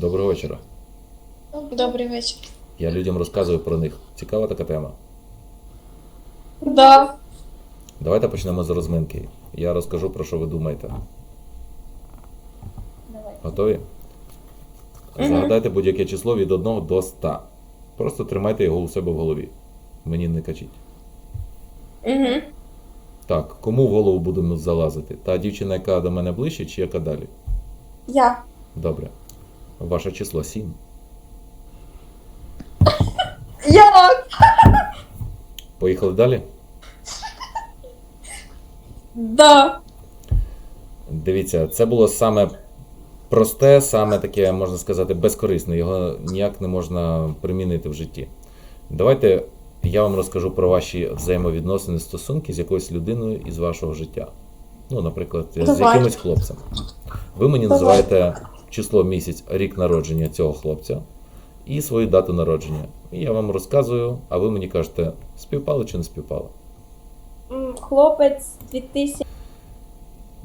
Доброго вечора. Добрий вечір. Я людям розказую про них. Цікава така тема. Да. Давайте почнемо з розминки. Я розкажу про що ви думаєте. Готові? Загадайте будь-яке число від 1 до 100. Просто тримайте його у себе в голові. Мені не качіть. Угу. Так, кому в голову будемо залазити? Та дівчина, яка до мене ближче, чи яка далі? Я. Добре. Ваше число 7. Як? Поїхали далі? Да. Дивіться, це було саме просте, саме таке, можна сказати, безкорисне. Його ніяк не можна примінити в житті. Давайте я вам розкажу про ваші взаємовідносини, стосунки з якоюсь людиною із вашого життя. Ну, наприклад, з якимось хлопцем. Ви мені Давай. називаєте число місяць, рік народження цього хлопця і свою дату народження. І я вам розказую, а ви мені кажете, співпало чи не співпало. Хлопець 2000.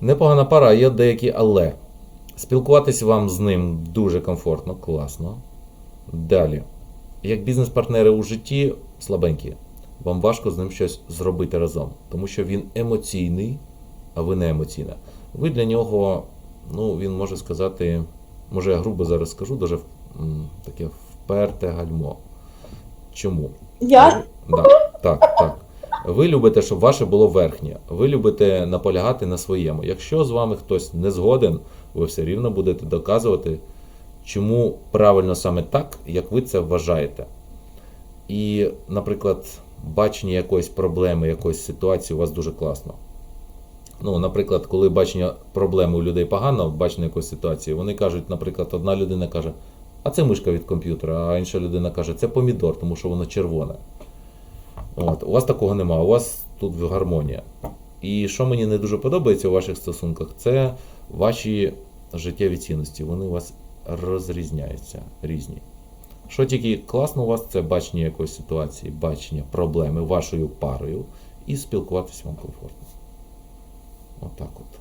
Непогана пара, є деякі але. Спілкуватись вам з ним дуже комфортно, класно. Далі. Як бізнес-партнери у житті слабенькі, вам важко з ним щось зробити разом, тому що він емоційний, а ви не емоційна. Ви для нього, ну, він може сказати, може я грубо зараз скажу, дуже таке вперте гальмо. Чому? Я? Да, так, так. Ви любите, щоб ваше було верхнє. Ви любите наполягати на своєму. Якщо з вами хтось не згоден, ви все рівно будете доказувати, чому правильно саме так, як ви це вважаєте. І, наприклад, бачення якоїсь проблеми, якоїсь ситуації у вас дуже класно. Ну, наприклад, коли бачення проблеми у людей погано, бачення якоїсь ситуації, вони кажуть, наприклад, одна людина каже, а це мишка від комп'ютера, а інша людина каже, це помідор, тому що воно червоне. От, у вас такого немає, у вас тут гармонія. І що мені не дуже подобається у ваших стосунках, це ваші життєві цінності. Вони у вас розрізняються різні. Що тільки класно у вас, це бачення якоїсь ситуації, бачення проблеми вашою парою і спілкуватися вам комфортно. Отак от.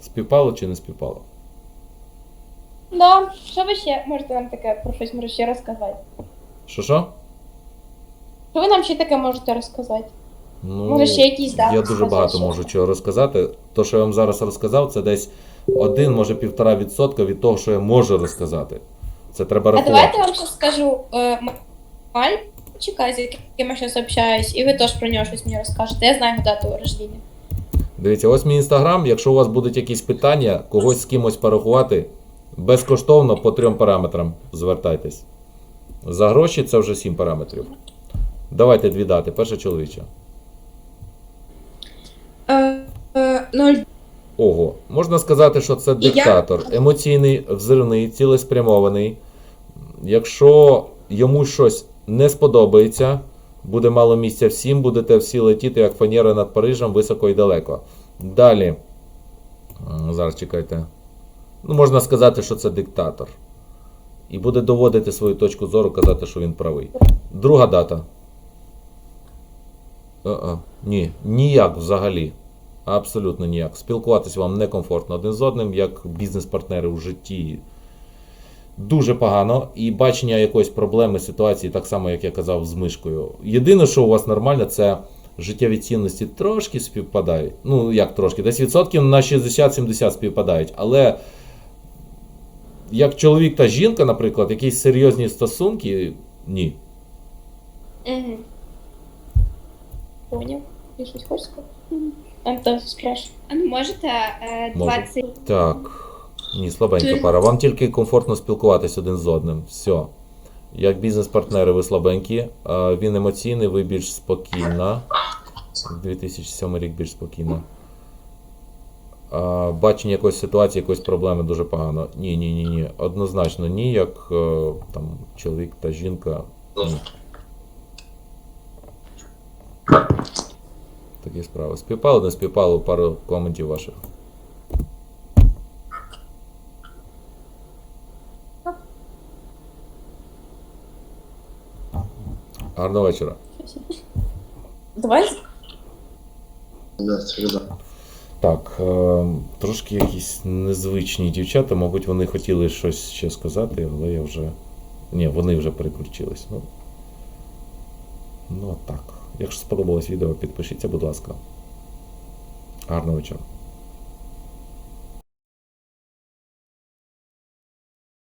Співпало чи не співпало? Да. Що ви ще можете нам таке про щось може ще розказати? Що що? Що ви нам ще таке можете розказати? Ну, Може, ще якісь, да, Я дуже багато що? можу чого розказати. То, що я вам зараз розказав, це десь один, може півтора відсотка від того, що я можу розказати. Це треба А давайте я вам ще скажу е, мальчика, з яким я зараз общаюсь, і ви теж про нього щось мені розкажете. Я знаю його дату рождення. Дивіться, ось мій інстаграм. Якщо у вас будуть якісь питання, когось з кимось порахувати, безкоштовно по трьом параметрам звертайтесь. За гроші це вже сім параметрів. Давайте дві дати. Перша чоловіча. Е, е, ноль. Ого, можна сказати, що це диктатор, емоційний, взривний, цілеспрямований. Якщо йому щось не сподобається, буде мало місця всім, будете всі летіти, як фанера над Парижем, високо і далеко. Далі. Зараз чекайте. Ну, можна сказати, що це диктатор. І буде доводити свою точку зору, казати, що він правий. Друга дата. Е-е, Ні, ніяк взагалі. Абсолютно ніяк. Спілкуватися вам некомфортно один з одним, як бізнес-партнери у житті. Дуже погано. І бачення якоїсь проблеми, ситуації, так само, як я казав, з мишкою. Єдине, що у вас нормально, це життєві цінності трошки співпадають. Ну, як трошки, десь відсотків на 60-70 співпадають. Але як чоловік та жінка, наприклад, якісь серйозні стосунки, ні. Угу. Поняв. Ти щось хочеш сказати? Антон, спраш. А ну можете е, Можу. 20 Так. Ні, слабенька пара. Вам тільки комфортно спілкуватись один з одним. Все. Як бізнес-партнери, ви слабенькі, він емоційний, ви більш спокійна. 2007 рік більш спокійна. Бачення якоїсь ситуації, якоїсь проблеми дуже погано. Ні, ні, ні, ні. Однозначно ні, як е, там чоловік та жінка. Ні. Такі справи. Співпало, не співпало пару коментів ваших. Гарного вечора. Давай. Так, е, трошки якісь незвичні дівчата, мабуть, вони хотіли щось ще сказати, але я вже. Ні, вони вже переключились. Ну, ну так. Якщо сподобалось відео, підпишіться, будь ласка. Гарного вечора.